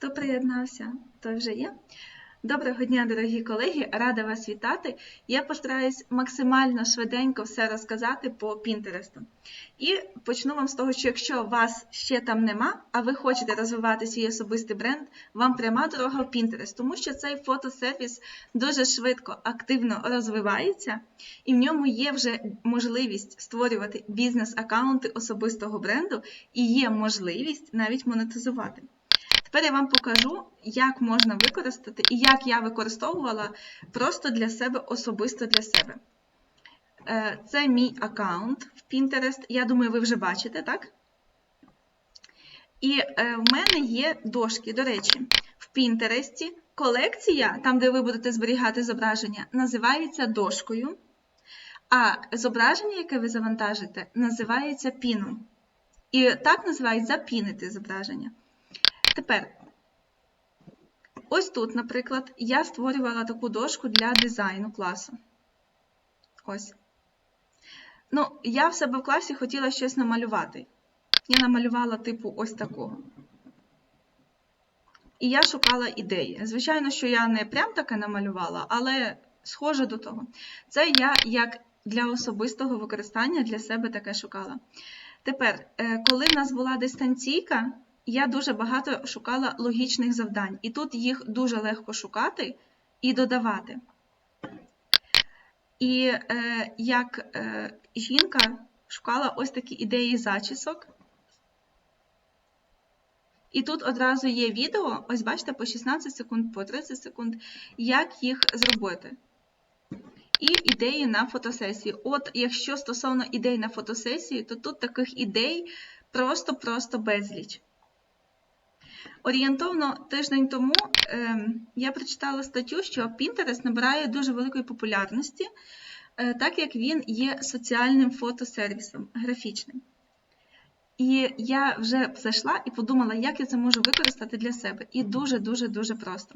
Хто приєднався, той вже є. Доброго дня, дорогі колеги! Рада вас вітати. Я постараюсь максимально швиденько все розказати по Пінтересту. І почну вам з того, що якщо вас ще там нема, а ви хочете розвивати свій особистий бренд, вам пряма дорога в Pinterest, тому що цей фотосервіс дуже швидко, активно розвивається, і в ньому є вже можливість створювати бізнес-аккаунти особистого бренду і є можливість навіть монетизувати. Тепер я вам покажу, як можна використати і як я використовувала просто для себе, особисто для себе. Е, Це мій аккаунт в Pinterest. Я думаю, ви вже бачите, так? І е, в мене є дошки. До речі, в Pinterest колекція, там, де ви будете зберігати зображення, називається дошкою. А зображення, яке ви завантажите, називається піном. І так називають запінити зображення. Тепер, ось тут, наприклад, я створювала таку дошку для дизайну класу. Ось. Ну, я в себе в класі хотіла щось намалювати. Я намалювала, типу, ось такого. І я шукала ідеї. Звичайно, що я не прям таке намалювала, але схоже до того. Це я як для особистого використання для себе таке шукала. Тепер, е, коли в нас була дистанційка, я дуже багато шукала логічних завдань, і тут їх дуже легко шукати і додавати. І е, як е, жінка шукала ось такі ідеї зачісок. І тут одразу є відео, ось бачите, по 16 секунд, по 30 секунд, як їх зробити. І ідеї на фотосесії. От, якщо стосовно ідей на фотосесії, то тут таких ідей просто-просто безліч. Орієнтовно тиждень тому е, я прочитала статтю, що Pinterest набирає дуже великої популярності, е, так як він є соціальним фотосервісом, графічним. І я вже зайшла і подумала, як я це можу використати для себе. І дуже-дуже-дуже просто.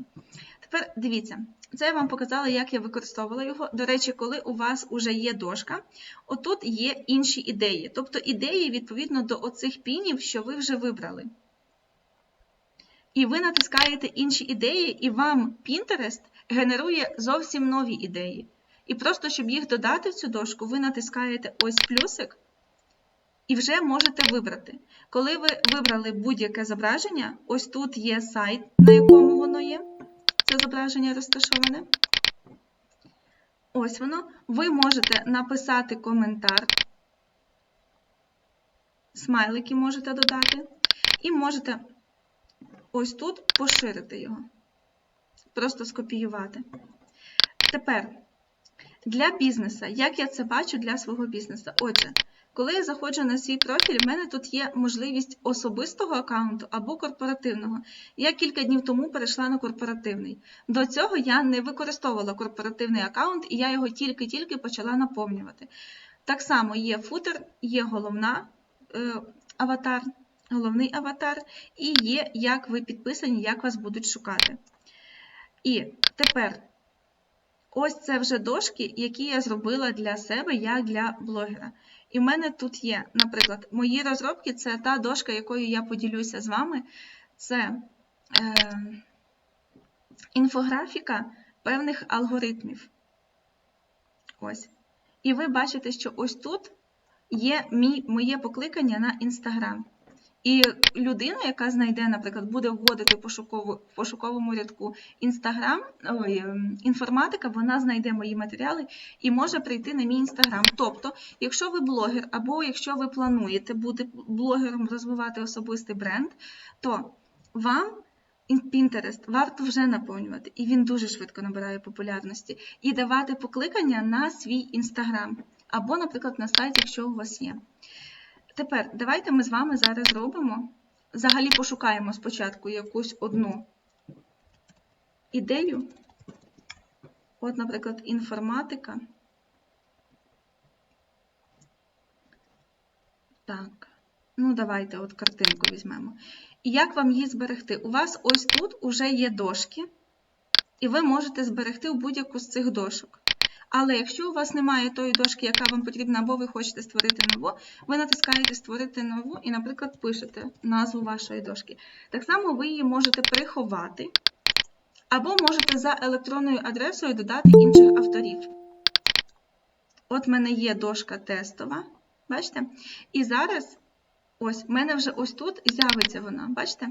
Тепер дивіться, це я вам показала, як я використовувала його. До речі, коли у вас вже є дошка, отут є інші ідеї. Тобто ідеї відповідно до оцих пінів, що ви вже вибрали. І ви натискаєте інші ідеї, і вам Pinterest генерує зовсім нові ідеї. І просто, щоб їх додати в цю дошку, ви натискаєте ось плюсик і вже можете вибрати. Коли ви вибрали будь-яке зображення, ось тут є сайт, на якому воно є. Це зображення розташоване. Ось воно. Ви можете написати коментар. Смайлики можете додати. І можете ось тут поширити його. Просто скопіювати. Тепер, для бізнесу, як я це бачу для свого бізнесу? Отже, коли я заходжу на свій профіль, в мене тут є можливість особистого аккаунту або корпоративного. Я кілька днів тому перейшла на корпоративний. До цього я не використовувала корпоративний аккаунт, і я його тільки-тільки почала наповнювати. Так само є футер, є головна е, аватар головний аватар, і є, як ви підписані, як вас будуть шукати. І тепер ось це вже дошки, які я зробила для себе, як для блогера. І в мене тут є, наприклад, мої розробки це та дошка, якою я поділюся з вами. Це е, інфографіка певних алгоритмів. Ось. І ви бачите, що ось тут є мій, моє покликання на Інстаграм. І людина, яка знайде, наприклад, буде вводити пошукову, в пошуковому рядку Інстаграм, ем, інформатика, вона знайде мої матеріали і може прийти на мій інстаграм. Тобто, якщо ви блогер, або якщо ви плануєте бути блогером, розвивати особистий бренд, то вам Pinterest варто вже наповнювати, і він дуже швидко набирає популярності, і давати покликання на свій інстаграм, або, наприклад, на сайт, якщо у вас є. Тепер давайте ми з вами зараз зробимо, взагалі пошукаємо спочатку якусь одну ідею. От, наприклад, інформатика. Так, ну давайте от картинку візьмемо. І як вам її зберегти? У вас ось тут уже є дошки, і ви можете зберегти в будь-яку з цих дошок. Але якщо у вас немає тої дошки, яка вам потрібна, або ви хочете створити нову, ви натискаєте Створити нову і, наприклад, пишете назву вашої дошки. Так само ви її можете приховати, або можете за електронною адресою додати інших авторів. От в мене є дошка тестова, бачите? І зараз, ось, в мене вже ось тут з'явиться вона, бачите?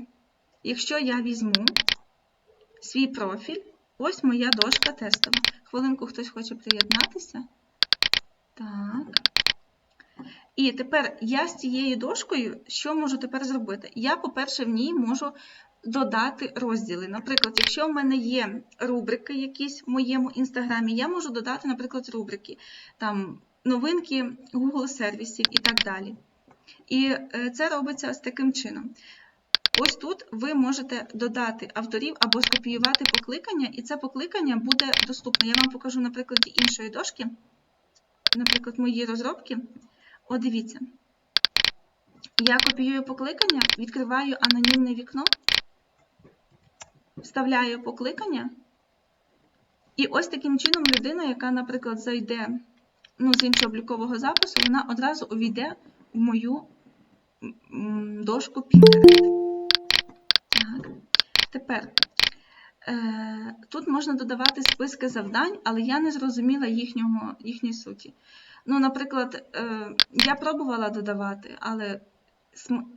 Якщо я візьму свій профіль, ось моя дошка тестова. Хвилинку хтось хоче приєднатися. Так. І тепер я з цією дошкою що можу тепер зробити? Я, по-перше, в ній можу додати розділи. Наприклад, якщо в мене є рубрики якісь в моєму інстаграмі, я можу додати, наприклад, рубрики, там новинки Google сервісів і так далі. І е, це робиться ось таким чином. Ось тут ви можете додати авторів або скопіювати покликання, і це покликання буде доступне. Я вам покажу на прикладі іншої дошки, наприклад, мої розробки. О, дивіться. Я копіюю покликання, відкриваю анонімне вікно, вставляю покликання. І ось таким чином людина, яка, наприклад, зайде ну, з іншого облікового запису, вона одразу увійде в мою дошку Pinterest. Тепер е, тут можна додавати списки завдань, але я не зрозуміла їхнього, їхньої суті. Ну, наприклад, е, я пробувала додавати, але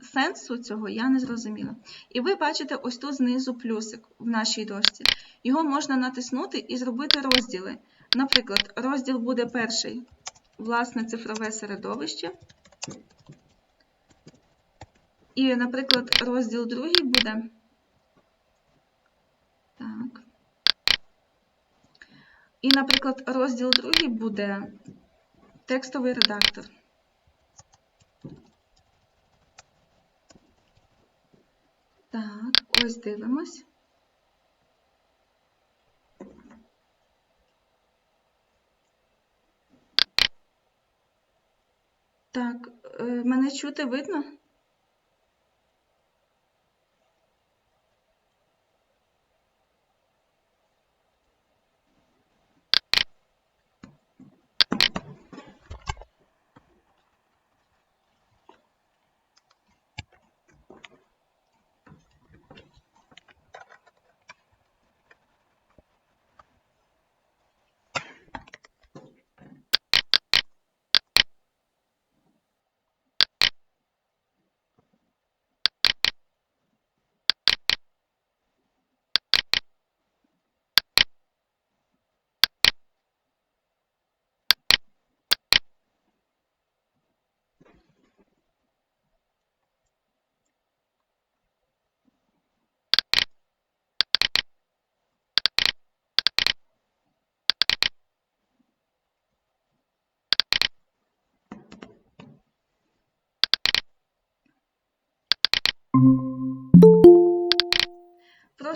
сенсу цього я не зрозуміла. І ви бачите ось тут знизу плюсик в нашій дошці. Його можна натиснути і зробити розділи. Наприклад, розділ буде перший власне цифрове середовище. І, наприклад, розділ другий буде. Так. І, наприклад, розділ другий буде текстовий редактор. Так, ось дивимось. Так, е, мене чути видно?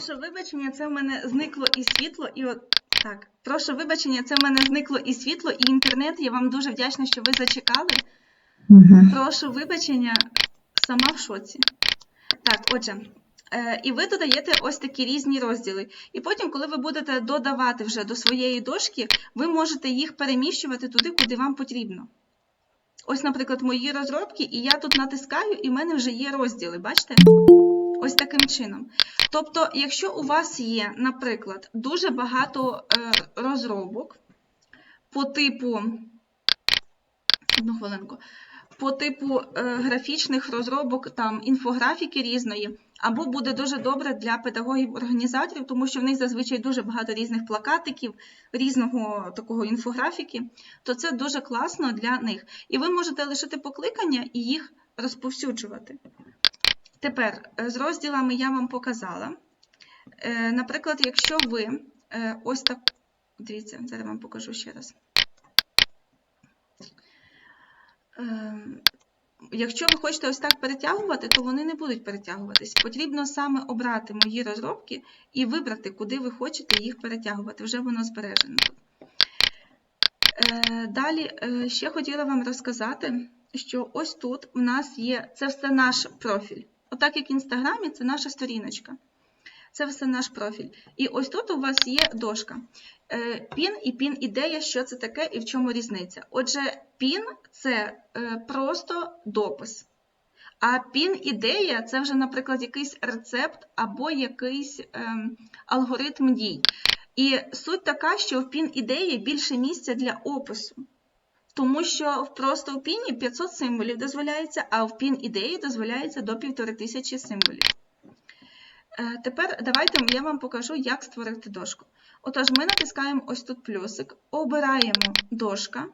Прошу вибачення, це в мене зникло і світло, і от так. Прошу вибачення, це в мене зникло і світло, і інтернет. Я вам дуже вдячна, що ви зачекали. Угу. Прошу вибачення, сама в шоці. Так, отже, е, і ви додаєте ось такі різні розділи. І потім, коли ви будете додавати вже до своєї дошки, ви можете їх переміщувати туди, куди вам потрібно. Ось, наприклад, мої розробки, і я тут натискаю, і в мене вже є розділи, бачите? Ось таким чином. Тобто, якщо у вас є, наприклад, дуже багато е, розробок по типу, одну хвилинку, по типу е, графічних розробок, там інфографіки різної, або буде дуже добре для педагогів-організаторів, тому що в них зазвичай дуже багато різних плакатиків, різного такого інфографіки, то це дуже класно для них. І ви можете лишити покликання і їх розповсюджувати. Тепер е, з розділами я вам показала. Е, Наприклад, якщо ви е, ось так, дивіться, зараз вам покажу ще раз. Якщо ви хочете ось так перетягувати, то вони не будуть перетягуватись. Потрібно саме обрати мої розробки і вибрати, куди ви хочете їх перетягувати. Вже воно збережено. Далі ще хотіла вам розказати, що ось тут у нас є це все наш профіль. Отак, як в інстаграмі, це наша сторіночка. Це все наш профіль. І ось тут у вас є дошка. Е, Пін і пін ідея, що це таке і в чому різниця. Отже, пін це е, просто допис. А пін ідея це вже, наприклад, якийсь рецепт або якийсь ем, алгоритм дій. І суть така, що в пін ідеї більше місця для опису. Тому що просто в піні 500 символів дозволяється, а в пін ідеї дозволяється до 1500 символів. Е, Тепер давайте я вам покажу, як створити дошку. Отож, ми натискаємо ось тут плюсик, обираємо дошка,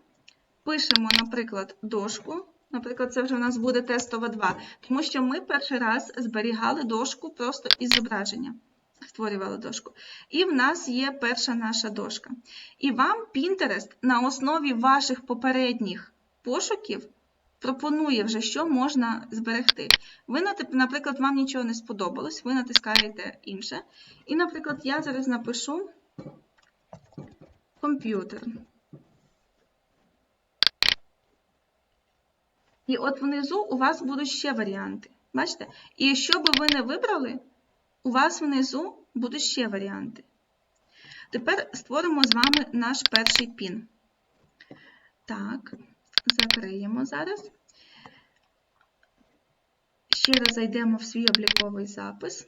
пишемо, наприклад, дошку. Наприклад, це вже у нас буде тестова 2, тому що ми перший раз зберігали дошку просто із зображення. Створювали дошку. І в нас є перша наша дошка. І вам Pinterest на основі ваших попередніх пошуків пропонує вже, що можна зберегти. Ви, наприклад, вам нічого не сподобалось, ви натискаєте інше. І, наприклад, я зараз напишу комп'ютер. І от внизу у вас будуть ще варіанти. Бачите? І що би ви не вибрали, у вас внизу будуть ще варіанти. Тепер створимо з вами наш перший пін. Так, закриємо зараз. Ще раз зайдемо в свій обліковий запис.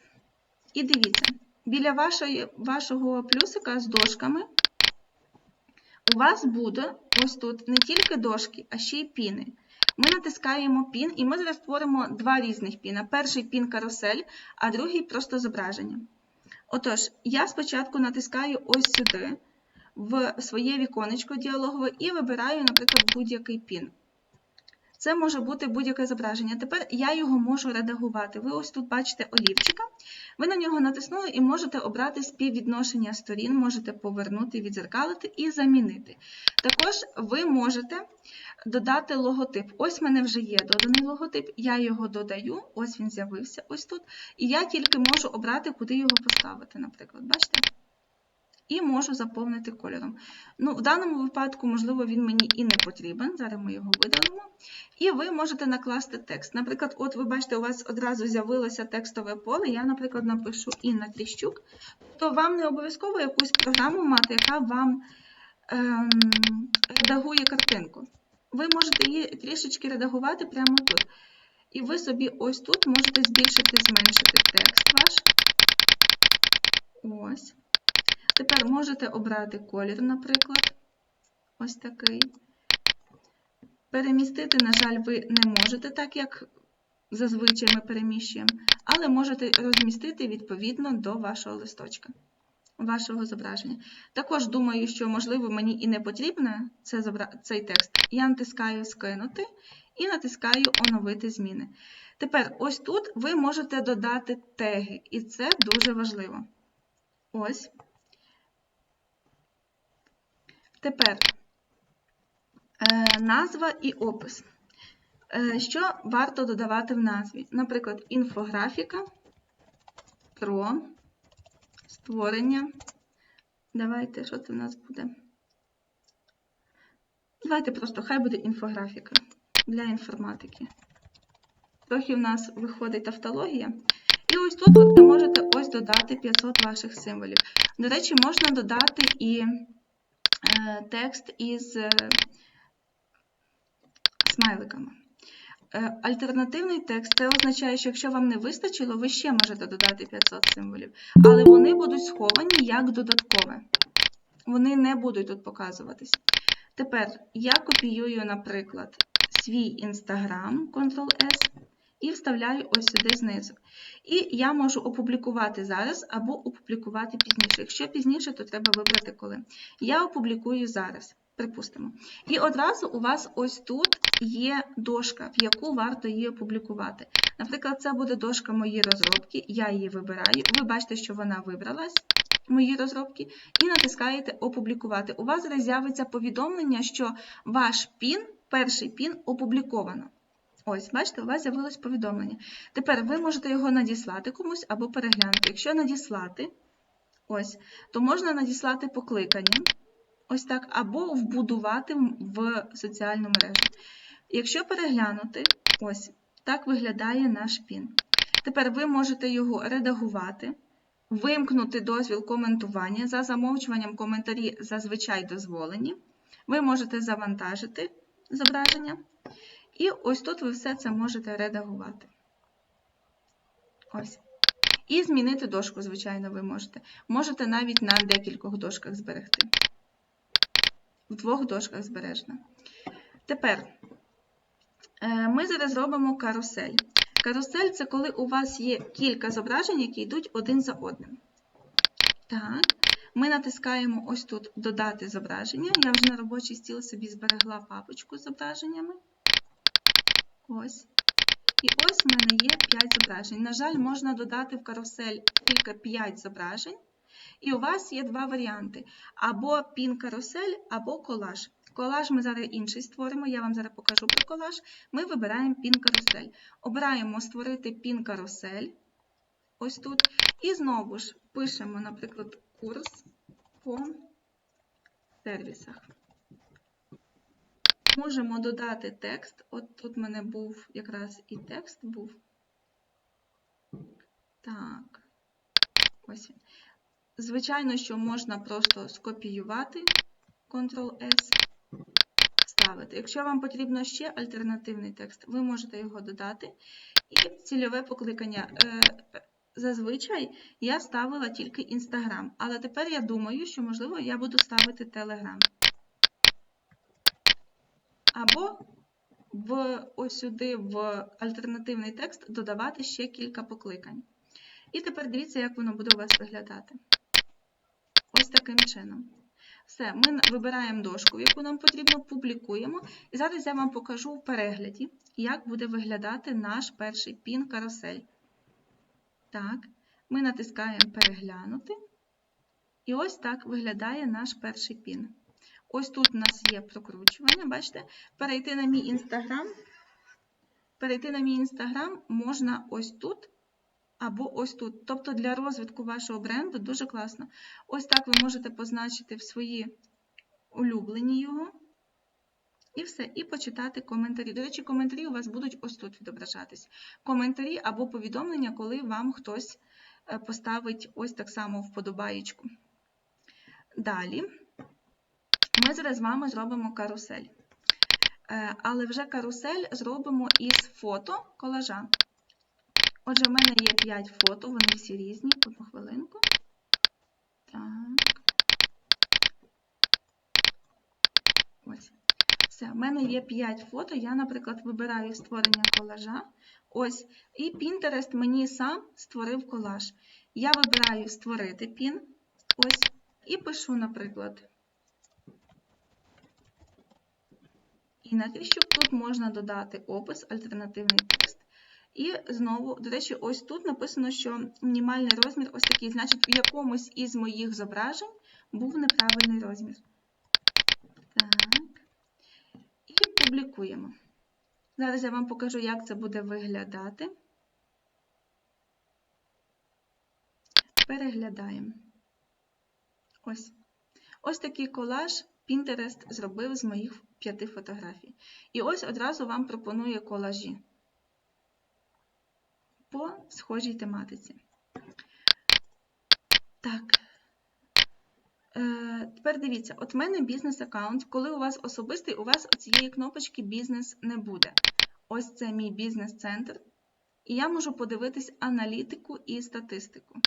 І дивіться, біля вашої, вашого плюсика з дошками у вас буде ось тут не тільки дошки, а ще й піни. Ми натискаємо пін, і ми зараз створимо два різних піна. Перший пін карусель, а другий просто зображення. Отож, я спочатку натискаю ось сюди, в своє віконечко діалогове, і вибираю, наприклад, будь-який пін. Це може бути будь-яке зображення. Тепер я його можу редагувати. Ви ось тут бачите олівчика, ви на нього натиснули і можете обрати співвідношення сторін, можете повернути, відзеркалити і замінити. Також ви можете додати логотип. Ось в мене вже є доданий логотип, я його додаю, ось він з'явився ось тут. І я тільки можу обрати, куди його поставити, наприклад. Бачите? І можу заповнити кольором. Ну, В даному випадку, можливо, він мені і не потрібен. Зараз ми його видалимо. І ви можете накласти текст. Наприклад, от ви бачите, у вас одразу з'явилося текстове поле. Я, наприклад, напишу Інна Тріщук. То вам не обов'язково якусь програму мати, яка вам ем, редагує картинку. Ви можете її трішечки редагувати прямо тут. І ви собі ось тут можете збільшити, зменшити текст ваш. Ось. Тепер можете обрати колір, наприклад, ось такий. Перемістити, на жаль, ви не можете, так як зазвичай ми переміщуємо, але можете розмістити відповідно до вашого листочка, вашого зображення. Також думаю, що, можливо, мені і не потрібно цей текст. Я натискаю Скинути і натискаю Оновити зміни. Тепер, ось тут ви можете додати теги, і це дуже важливо. Ось. Тепер е, назва і опис. Е, що варто додавати в назві? Наприклад, інфографіка про створення. Давайте, що це в нас буде? Давайте просто хай буде інфографіка для інформатики. Трохи в нас виходить тавтологія. І ось тут ви можете ось додати 500 ваших символів. До речі, можна додати і текст із е, смайликами. Е, альтернативний текст це означає, що якщо вам не вистачило, ви ще можете додати 500 символів, але вони будуть сховані як додаткове. Вони не будуть тут показуватись. Тепер я копіюю, наприклад, свій Instagram, Ctrl-S, і вставляю ось сюди знизу. І я можу опублікувати зараз або опублікувати пізніше. Якщо пізніше, то треба вибрати коли. Я опублікую зараз, припустимо. І одразу у вас ось тут є дошка, в яку варто її опублікувати. Наприклад, це буде дошка мої розробки, я її вибираю. Ви бачите, що вона вибралась. Мої розробки, і натискаєте Опублікувати. У вас з'явиться повідомлення, що ваш пін, перший пін опубліковано. Ось, бачите, у вас з'явилось повідомлення. Тепер ви можете його надіслати комусь або переглянути. Якщо надіслати, ось, то можна надіслати покликанням, ось так, або вбудувати в соціальну мережу. Якщо переглянути, ось, так виглядає наш пін. Тепер ви можете його редагувати. вимкнути дозвіл коментування. За замовчуванням коментарі зазвичай дозволені. Ви можете завантажити зображення. І ось тут ви все це можете редагувати. Ось. І змінити дошку, звичайно, ви можете. Можете навіть на декількох дошках зберегти. В двох дошках збережно. Тепер е, ми зараз робимо карусель. Карусель це коли у вас є кілька зображень, які йдуть один за одним. Так, ми натискаємо ось тут Додати зображення. Я вже на робочий стіл собі зберегла папочку з зображеннями. Ось. І ось в мене є 5 зображень. На жаль, можна додати в карусель тільки 5 зображень. І у вас є два варіанти: або пін-карусель, або колаж. Колаж ми зараз інший створимо, я вам зараз покажу про колаж. Ми вибираємо пін-карусель. Обираємо створити пін-карусель. Ось тут. І знову ж пишемо, наприклад, курс по сервісах. Можемо додати текст. От тут в мене був якраз і текст був. Так, ось. Звичайно, що можна просто скопіювати Ctrl-S, ставити. Якщо вам потрібно ще альтернативний текст, ви можете його додати. І цільове покликання. Е, Зазвичай я ставила тільки Instagram, але тепер я думаю, що, можливо, я буду ставити Telegram. Або в, ось сюди в альтернативний текст додавати ще кілька покликань. І тепер дивіться, як воно буде у вас виглядати. Ось таким чином. Все, ми вибираємо дошку, яку нам потрібно, публікуємо. І зараз я вам покажу в перегляді, як буде виглядати наш перший пін карусель. Так, ми натискаємо Переглянути. І ось так виглядає наш перший пін. Ось тут у нас є прокручування, бачите? Перейти на мій інстаграм. Перейти на мій інстаграм можна ось тут або ось тут. Тобто для розвитку вашого бренду дуже класно. Ось так ви можете позначити в свої улюблені його. І все, і почитати коментарі. До речі, коментарі у вас будуть ось тут відображатись. Коментарі або повідомлення, коли вам хтось е, поставить ось так само вподобаєчку. Далі ми зараз з вами зробимо карусель. Е, але вже карусель зробимо із фото колажа. Отже, в мене є 5 фото, вони всі різні. Одну хвилинку. Так. Ось. Все, в мене є 5 фото. Я, наприклад, вибираю створення колажа. Ось. І Pinterest мені сам створив колаж. Я вибираю створити пін. Ось. І пишу, наприклад. І навіщо тут можна додати опис, альтернативний текст. І знову, до речі, ось тут написано, що мінімальний розмір ось такий. Значить, в якомусь із моїх зображень був неправильний розмір. Так. І публікуємо. Зараз я вам покажу, як це буде виглядати. Переглядаємо. Ось. Ось такий колаж Pinterest зробив з моїх п'яти фотографій. І ось одразу вам пропонує колажі по схожій тематиці. Так. Е, Тепер дивіться, от в мене бізнес-аккаунт. Коли у вас особистий, у вас цієї кнопочки бізнес не буде. Ось це мій бізнес-центр. І я можу подивитись аналітику і статистику.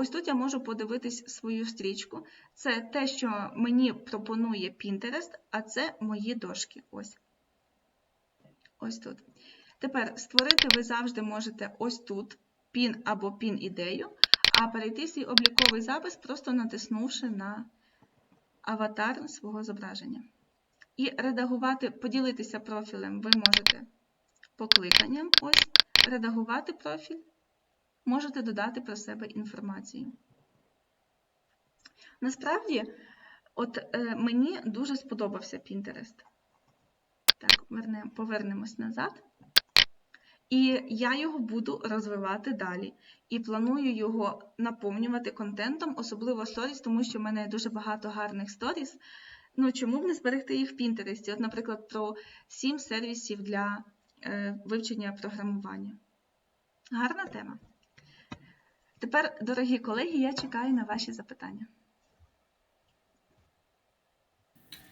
Ось тут я можу подивитись свою стрічку. Це те, що мені пропонує Pinterest, а це мої дошки. Ось. Ось тут. Тепер створити ви завжди можете ось тут пін або пін-ідею, а перейти свій обліковий запис, просто натиснувши на аватар свого зображення. І редагувати, поділитися профілем ви можете покликанням. Ось, редагувати профіль, можете додати про себе інформацію. Насправді, от е, мені дуже сподобався Pinterest. Так, повернемось назад. І я його буду розвивати далі. І планую його наповнювати контентом, особливо сторіс, тому що в мене дуже багато гарних сторіс. Ну, чому б не зберегти їх в Пінтересті? От, наприклад, про 7 сервісів для е, вивчення програмування. Гарна тема. Тепер, дорогі колеги, я чекаю на ваші запитання.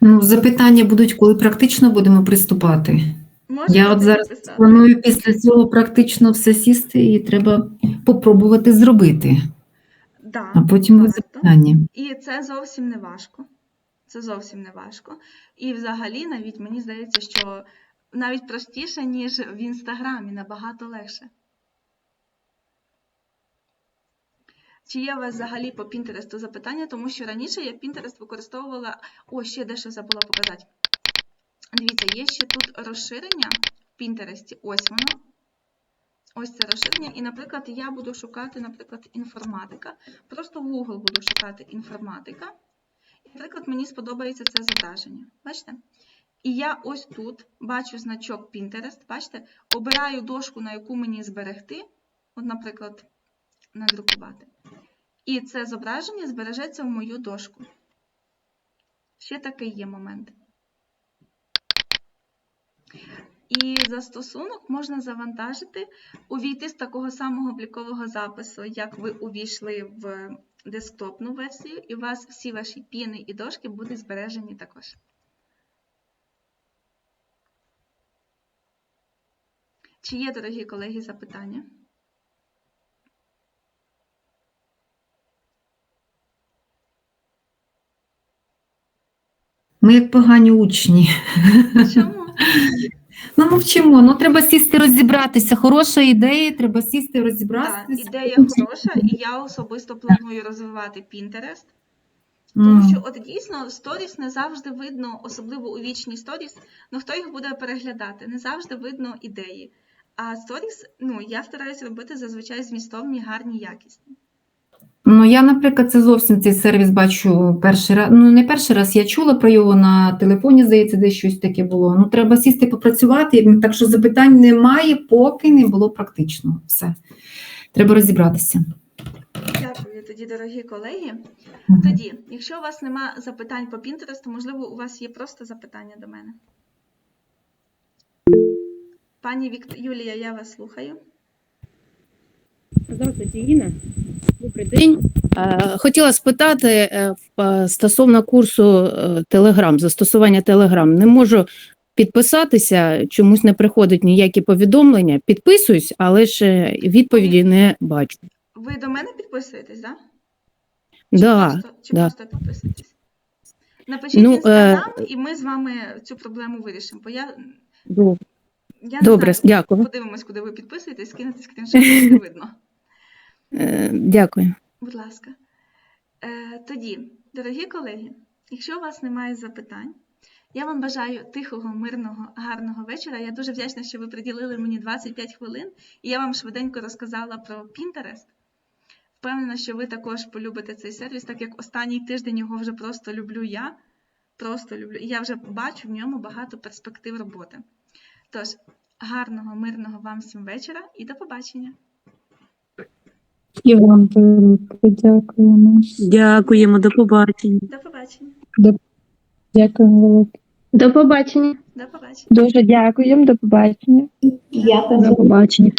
Ну, запитання будуть, коли практично будемо приступати. Можете Я от зараз записати? планую після цього практично все сісти і треба попробувати зробити, Да, а потім варто. запитання. І це зовсім не важко. Це зовсім не важко. І взагалі, навіть мені здається, що навіть простіше, ніж в інстаграмі, набагато легше. Чи є у вас взагалі по Пінтересту запитання? Тому що раніше я Pinterest використовувала. О, ще дещо забула показати. Дивіться, є ще тут розширення в Пінтересті. Ось воно. Ось це розширення. І, наприклад, я буду шукати, наприклад, інформатика. Просто в Google буду шукати інформатика. І, наприклад, мені сподобається це зображення. Бачите? І я ось тут бачу значок Pinterest, бачите, обираю дошку, на яку мені зберегти. От, наприклад, надрукувати. І це зображення збережеться в мою дошку. Ще такий є момент. І застосунок можна завантажити, увійти з такого самого облікового запису, як ви увійшли в десктопну версію, і у вас всі ваші піни і дошки будуть збережені також. Чи є, дорогі колеги, запитання? Ми як погані учні. Чому? Ну, мовчимо, ну треба сісти розібратися. Хороша ідея, треба сісти Так, розібратися. ідея хороша, і я особисто планую розвивати Pinterest. Тому що от дійсно сторіс не завжди видно, особливо у вічні сторіс, ну хто їх буде переглядати, не завжди видно ідеї. А сторіс, ну я стараюся робити зазвичай змістовні, гарні, якісні. Ну, я, наприклад, це зовсім цей сервіс бачу перший раз. Ну, не перший раз я чула про його на телефоні, здається, десь щось таке було. Ну, треба сісти попрацювати, так що запитань немає, поки не було практично. Все. Треба розібратися. Дякую тоді, дорогі колеги. Тоді, якщо у вас нема запитань по Pinterest, можливо, у вас є просто запитання до мене. Пані Вікт... Юлія, я вас слухаю. Здравствуйте, Інна. Добрий день. Е, Хотіла спитати е, е, стосовно курсу е, Telegram, застосування Telegram. Не можу підписатися, чомусь не приходять ніякі повідомлення. Підписуюсь, але ж е, відповіді не бачу. Ви до мене підписуєтесь, так? Да, просто, чи да. просто підписуєтесь? Напишіть Ну, в е, і ми з вами цю проблему вирішимо. Бо я, Доб- я не Добре, знаю, дякую. подивимось, куди ви підписуєтесь, скинете скріншот, не видно. Е, Дякую. Будь ласка. Е, тоді, дорогі колеги, якщо у вас немає запитань, я вам бажаю тихого, мирного, гарного вечора. Я дуже вдячна, що ви приділили мені 25 хвилин, і я вам швиденько розказала про Pinterest. Впевнена, що ви також полюбите цей сервіс, так як останній тиждень його вже просто люблю я. Просто люблю. І я вже бачу в ньому багато перспектив роботи. Тож, гарного, мирного вам всім вечора і до побачення. І вам велике дякуємо. Дякуємо, до побачення. До побачення. Дякуємо велике. До побачення. До побачення. Дуже дякуємо. До побачення. До побачення.